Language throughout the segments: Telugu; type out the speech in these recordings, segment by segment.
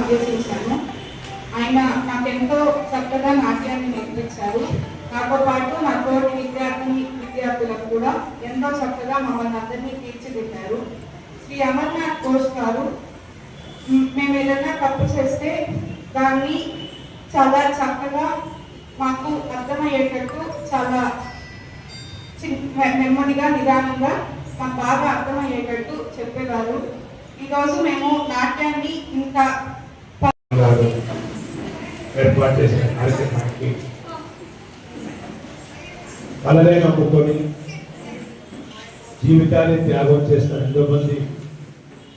అభ్యసించాను. ఆయన నాకెంతో చక్కగా నాట్యాన్ని నేర్పించారు. నాతో పాటు నా తోటి విద్యార్థిని విద్యార్థులకు కూడా ఎంతో చక్కగా మమ్మల్ని అందరినీ తీర్చిదిద్దారు. శ్రీ అమర్నాథ్ ఘోష్ గారు మేము ఏదైనా తప్పు చేస్తే దాన్ని చాలా చక్కగా మాకు అర్థమయ్యేటట్టు చాలా చిన్- నెమ్మదిగా నిదానంగా మాకు బాగా అర్థమయ్యేటట్టు చెప్పేవారు. ఈరోజు మేము నాట్యాన్ని ఇంకా గారు ఏర్పాటు చేసిన కార్యక్రమానికి కలలే నమ్ముకొని జీవితాన్ని త్యాగం చేసిన ఎంతో మంది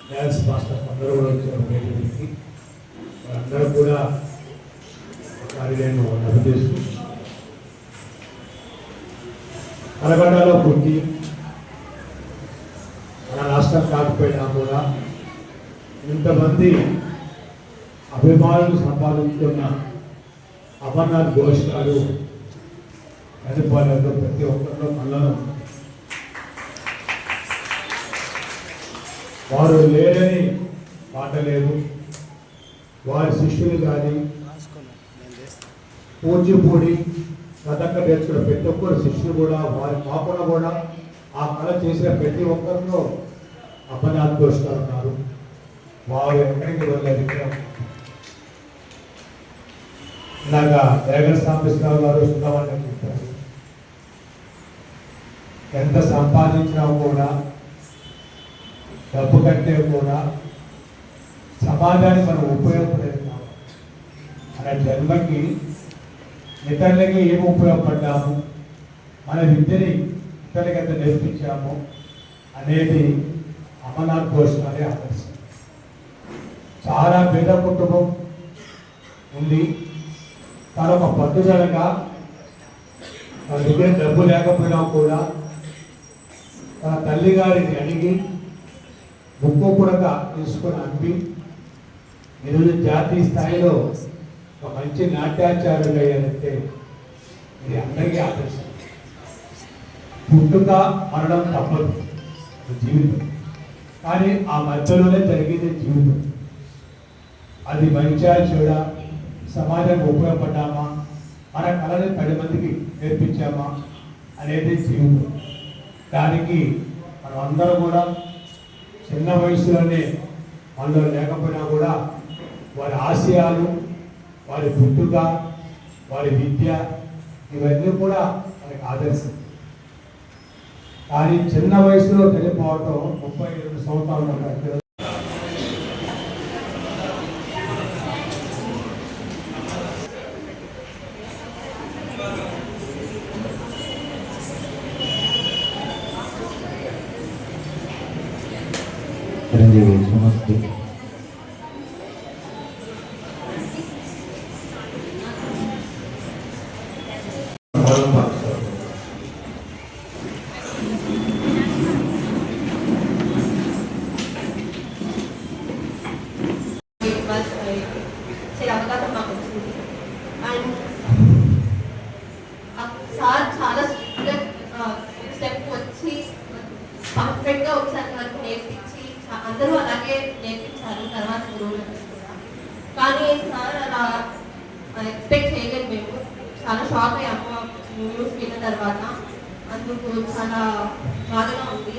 డ్యాన్స్ మాస్టర్ అందరూ కూడా వచ్చారు. వేదికకి వారందరూ కూడా ఒకసారి నేను అభినందిస్తున్నాను. కలగడలో పుట్టి మన రాష్ట్రం కాకపోయినా కూడా ఇంతమంది అభిమానులు సంపాదించుకున్న అమర్నాథ్ ఘోష్ గారు చనిపోలేదు ప్రతి ఒక్కరిలో మనలో వారు లేరని మాట లేదు. వారి శిష్యులు కానీ పూజ్యపూడి కథక్క నేర్చుకున్న ప్రతి ఒక్కరు శిష్యులు కూడా వారి కాకుండా కూడా ఆ కళ చేసిన ప్రతి ఒక్కరిలో అమర్నాథ్ ఉన్నారు వారు ఎక్కడికి వెళ్ళారు ఇలాగా వేగన సాంబిశ్రావు గారు సుందరమని చెప్పారు. ఎంత సంపాదించినా కూడా డబ్బు కంటే కూడా సమాజానికి మనం ఉపయోగపడేది కావాలి మన జన్మకి ఇతరులకి ఏమి ఉపయోగపడ్డాము? మన విద్యని ఇతరులకి ఎంత నేర్పించాము? అనేది అమర్నాథ్ ఘోష్ గారి ఆదర్శం చాలా పేద కుటుంబం ఉంది. తను ఒక పట్టుదలగా తన దగ్గర డబ్బు లేకపోయినా కూడా తన తల్లి గారిని అడిగి ముక్కు కూడా తీసుకొని అమ్మి ఈరోజు జాతీయ స్థాయిలో ఒక మంచి నాట్యాచారులు అయ్యారంటే ఇది అందరికీ ఆదర్శం. పుట్టుక మరణం తప్పదు. జీవితం. కానీ ఆ మధ్యలోనే జరిగేది జీవితం. అది మంచిగా చెడ సమాజానికి ఉపయోగపడ్డామా మన కళని పది మందికి నేర్పించామా అనేది జీవితం. దానికి మనం అందరం కూడా చిన్న వయసులోనే మనలో లేకపోయినా కూడా వారి ఆశయాలు వారి పుట్టుక వారి విద్య ఇవన్నీ కూడా వారికి ఆదర్శం కానీ చిన్న వయసులో చనిపోవటం ముప్పై రెండు సంవత్సరాలు Thank you. సరే అవకాశం మాకు వచ్చింది అండ్ సార్ చాలా స్టెప్ వచ్చి పర్ఫెక్ట్గా ఒకసారి మనకు నేర్పించి అందరూ అలాగే నేర్పించారు తర్వాత గురువులకు కూడా కానీ సార్ అలా ఎక్స్పెక్ట్ చేయలేదు మేము చాలా షాక్ అయ్యాము న్యూస్ విన్న తర్వాత అందుకు చాలా బాధగా ఉంది